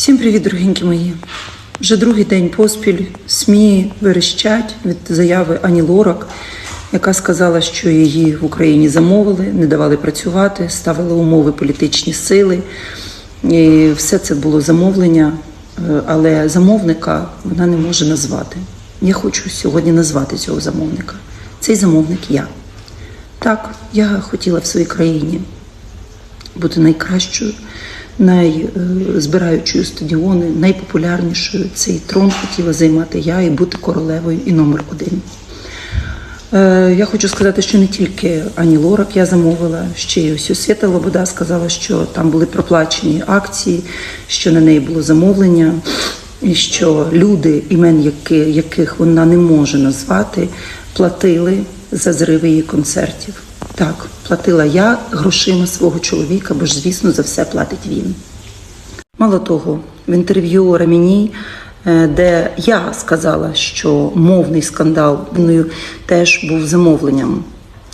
Всім привіт, дорогенькі мої. Вже другий день поспіль СМІ верещать від заяви Ані Лорак, яка сказала, що її в Україні замовили, не давали працювати, ставили умови політичні сили. І все це було замовлення, е, але замовника вона не може назвати. Я хочу сьогодні назвати цього замовника. Цей замовник я. Так, я хотіла в своїй країні бути найкращою, найзбираючою стадіони, найпопулярнішою. Цей трон хотіла займати я і бути королевою і номер один. Е, Я хочу сказати, що не тільки Ані Лорак я замовила, ще й ось Свята Лобода сказала, що там були проплачені акції, що на неї було замовлення, і що люди, імен яких вона не може назвати, платили за зриви її концертів. Так, платила я грошима свого чоловіка, бо ж, звісно, за все платить він. Мало того, в інтерв'ю Раміні, е, де я сказала, що мовний скандал теж був замовленням.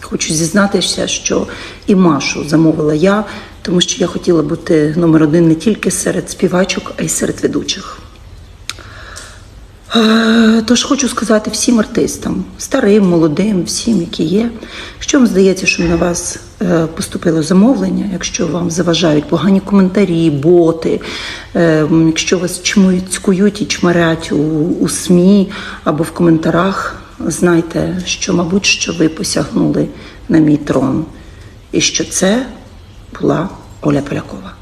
Хочу зізнатися, що і Машу замовила я, тому що я хотіла бути номер один не тільки серед співачок, а й серед ведучих. Е, Тож хочу сказати всім артистам, старим, молодим, всім, які є, що вам здається, що на вас е, поступило замовлення, якщо вам заважають погані коментарі, боти, е, якщо вас чмують, і чмарять у, у СМІ або в коментарах, знайте, що, мабуть, що ви посягнули на мій трон, і що це була Оля Полякова.